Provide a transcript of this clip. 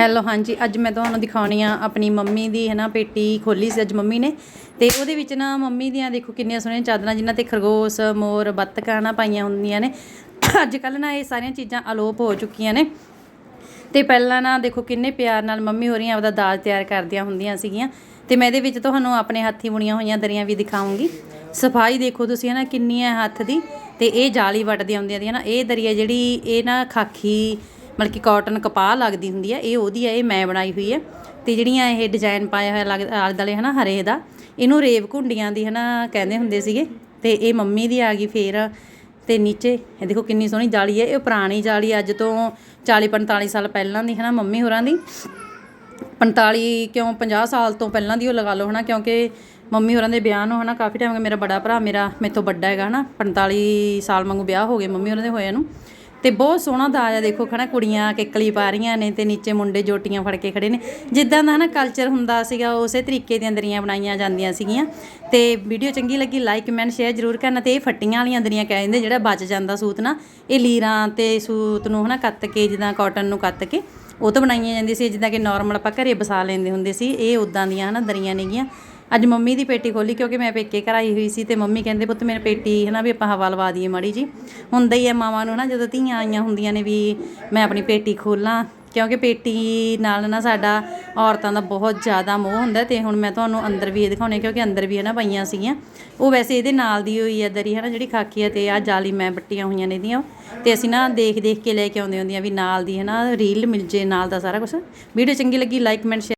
Hello ਹਾਂਜੀ, ਅੱਜ ਮੈਂ ਤੁਹਾਨੂੰ ਦਿਖਾਉਣੀ ਆ ਆਪਣੀ ਮੰਮੀ ਦੀ, ਹੈ ਨਾ, ਪੇਟੀ ਖੋਲੀ ਸੀ ਅੱਜ ਮੰਮੀ ਨੇ। ਤੇ ਉਹਦੇ ਵਿੱਚ ਨਾ ਮੰਮੀ ਦੀਆਂ ਦੇਖੋ ਕਿੰਨੀਆਂ ਸੋਹਣੀਆਂ ਚਾਦਰਾਂ, ਜਿਨ੍ਹਾਂ ਤੇ ਖਰਗੋਸ਼, ਮੋਰ ਬੱਤਕਾਂ ਨਾ ਪਾਈਆਂ ਹੁੰਦੀਆਂ ਨੇ। ਅੱਜ ਕੱਲ ਨਾ ਇਹ ਸਾਰੀਆਂ ਚੀਜ਼ਾਂ ਅਲੋਪ ਹੋ ਚੁੱਕੀਆਂ ਨੇ। ਤੇ ਪਹਿਲਾਂ ਨਾ ਦੇਖੋ ਕਿੰਨੇ ਪਿਆਰ ਨਾਲ ਮੰਮੀ ਹੋਰੀਆਂ ਆਪਦਾ ਦਾਜ ਤਿਆਰ ਕਰਦੀਆਂ ਹੁੰਦੀਆਂ ਸੀਗੀਆਂ। ਤੇ ਮੈਂ ਇਹਦੇ ਵਿੱਚ ਤੁਹਾਨੂੰ ਆਪਣੇ ਹੱਥੀ ਬੁਣੀਆਂ ਹੋਈਆਂ ਦਰੀਆਂ ਵੀ ਦਿਖਾਉਂਗੀ। ਸਫ਼ਾਈ ਦੇਖੋ ਤੁਸੀਂ ਹਨਾ ਕਿੰਨੀ ਹੈ ਹੱਥ ਦੀ। ਤੇ ਇਹ ਜਾਲੀ ਵੱਟਦੀਆਂ ਹੁੰਦੀਆਂ ਦੀਆਂ ਨਾ, ਇਹ ਦਰੀਆ ਜਿਹੜੀ, ਇਹ ਨਾ ਖਾਖੀ ਮਤਲਬ ਕਿ ਕਾਟਨ ਕਪਾਹ ਲੱਗਦੀ ਹੁੰਦੀ ਹੈ ਇਹ ਉਹਦੀ ਹੈ ਇਹ ਮੈਂ ਬਣਾਈ ਹੋਈ ਹੈ ਤੇ ਜਿਹੜੀਆਂ ਇਹ ਡਿਜ਼ਾਈਨ ਪਾਇਆ ਹੋਇਆ ਲੱਗ, ਆਲੇ ਦੁਆਲੇ ਹਨਾ, ਹਰੇ ਦਾ, ਇਹਨੂੰ ਰੇਵ ਘੁੰਡੀਆਂ ਦੀ ਹਨਾ ਕਹਿੰਦੇ ਹੁੰਦੇ ਸੀਗੇ। ਤੇ ਇਹ ਮੰਮੀ ਦੀ ਆ ਗਈ ਫੇਰ, ਤੇ ਨੀਚੇ, ਇਹ ਦੇਖੋ ਕਿੰਨੀ ਸੋਹਣੀ ਜਾਲੀ ਹੈ ਇਹ ਪੁਰਾਣੀ ਜਾਲੀ ਅੱਜ ਤੋਂ 40 45 ਸਾਲ ਪਹਿਲਾਂ ਦੀ ਹੈ ਨਾ ਮੰਮੀ ਹੋਰਾਂ ਦੀ। 45 ਕਿਉਂ 50 ਸਾਲ ਤੋਂ ਪਹਿਲਾਂ ਦੀ ਉਹ ਲਗਾ ਲਓ ਹਨਾ, ਕਿਉਂਕਿ ਮੰਮੀ ਹੋਰਾਂ ਦੇ ਵਿਆਹ ਨੂੰ ਹਨਾ ਕਾਫੀ ਟਾਈਮ ਹੋ ਗਿਆ, ਮੇਰਾ ਬੜਾ ਭਰਾ ਮੇਰਾ ਮੇਰੇ ਤੋਂ ਵੱਡਾ ਹੈਗਾ ਹਨਾ 45 ਸਾਲ ਵਾਂਗੂ ਵਿਆਹ ਹੋ ਗਏ ਮੰਮੀ ਹੋਰਾਂ ਦੇ ਹੋਏ ਨੂੰ। ਤੇ ਬਹੁਤ ਸੋਹਣਾ ਦਾਜ ਆ ਦੇਖੋ ਖਣਾ ਕੁੜੀਆਂ ਕਿੱਕਲੀ ਪਾ ਰਹੀਆਂ ਨੇ ਤੇ ਨੀਚੇ ਮੁੰਡੇ ਜੋਟੀਆਂ ਫੜ ਕੇ ਖੜੇ ਨੇ। ਜਿੱਦਾਂ ਦਾ ਹਨਾ ਕਲਚਰ ਹੁੰਦਾ ਸੀਗਾ, ਉਸੇ ਤਰੀਕੇ ਦੀਆਂ ਦਰੀਆਂ ਬਣਾਈਆਂ ਜਾਂਦੀਆਂ ਸੀਗੀਆਂ। ਤੇ ਵੀਡੀਓ ਚੰਗੀ ਲੱਗੀ ਲਾਈਕ ਕਮੈਂਟ ਸ਼ੇਅਰ ਜ਼ਰੂਰ ਕਰਨਾ ਤੇ ਇਹ ਫੱਟੀਆਂ ਵਾਲੀਆਂ ਦਰੀਆਂ ਕਹਿੰਦੇ ਜਿਹੜਾ ਬਚ ਜਾਂਦਾ ਸੂਤ ਨਾ, ਇਹ ਲੀਰਾਂ ਤੇ ਸੂਤ ਨੂੰ ਹਨਾ ਕੱਤ ਕੇ, ਜਿੱਦਾਂ ਕਾਟਨ ਨੂੰ ਕੱਤ ਕੇ, ਉਹ ਤੋਂ ਬਣਾਈਆਂ ਜਾਂਦੀਆਂ ਸੀ। ਜਿੱਦਾਂ ਕਿ ਨਾਰਮਲ ਆਪਾਂ ਘਰੇ ਬਸਾ ਲੈਂਦੇ ਹੁੰਦੇ ਸੀ, ਇਹ ਉਦਾਂ ਦੀਆਂ ਹਨਾ ਦਰੀਆਂ ਨੇਗੀਆਂ। ਅੱਜ ਮੰਮੀ ਦੀ ਪੇਟੀ ਖੋਲੀ ਕਿਉਂਕਿ ਮੈਂ ਪੇਕੇ ਘਰ ਆਈ ਹੋਈ ਸੀ ਤੇ ਮੰਮੀ ਕਹਿੰਦੇ ਪੁੱਤ ਮੇਰੇ ਪੇਟੀ ਹਨਾ ਵੀ ਆਪਾਂ ਹਵਾ ਲਵਾ ਦਈਏ ਮਾੜੀ ਜੀ ਹੁੰਦਾ ਹੀ ਹੈ ਮਾਵਾਂ ਨੂੰ ਨਾ ਜਦੋਂ ਧੀਆਂ ਆਈਆਂ ਹੁੰਦੀਆਂ ਨੇ ਵੀ ਮੈਂ ਆਪਣੀ ਪੇਟੀ ਖੋਲਾਂ, ਕਿਉਂਕਿ ਪੇਟੀ ਨਾਲ ਨਾ ਸਾਡਾ ਔਰਤਾਂ ਦਾ ਬਹੁਤ ਜ਼ਿਆਦਾ ਮੋਹ ਹੁੰਦਾ ਤੇ ਹੁਣ ਮੈਂ ਤੁਹਾਨੂੰ ਅੰਦਰ ਵੀ ਇਹ ਦਿਖਾਉਣੇ ਕਿਉਂਕਿ ਅੰਦਰ ਵੀ ਹੈ ਨਾ ਪਈਆਂ ਸੀਗੀਆਂ। ਉਹ ਵੈਸੇ ਇਹਦੇ ਨਾਲ ਦੀ ਹੋਈ ਹੈ ਦਰੀ ਹਨਾ ਜਿਹੜੀ ਖਾਕੀ ਹੈ ਤੇ ਆ ਜਾਲੀ ਮੈਂ ਬੱਟੀਆਂ ਹੋਈਆਂ ਨੇ ਇਹਦੀਆਂ। ਤੇ ਅਸੀਂ ਨਾ ਦੇਖ ਦੇਖ ਕੇ ਲੈ ਕੇ ਆਉਂਦੇ ਹੁੰਦੀਆਂ ਵੀ ਨਾਲ ਦੀ ਹੈ ਨਾ ਰੀਲ ਮਿਲ ਜੇ ਨਾਲ ਦਾ ਸਾਰਾ ਕੁਝ ਵੀਡੀਓ ਚੰਗੀ ਲੱਗੀ ਲਾਈਕ ਕਮੈਂਟ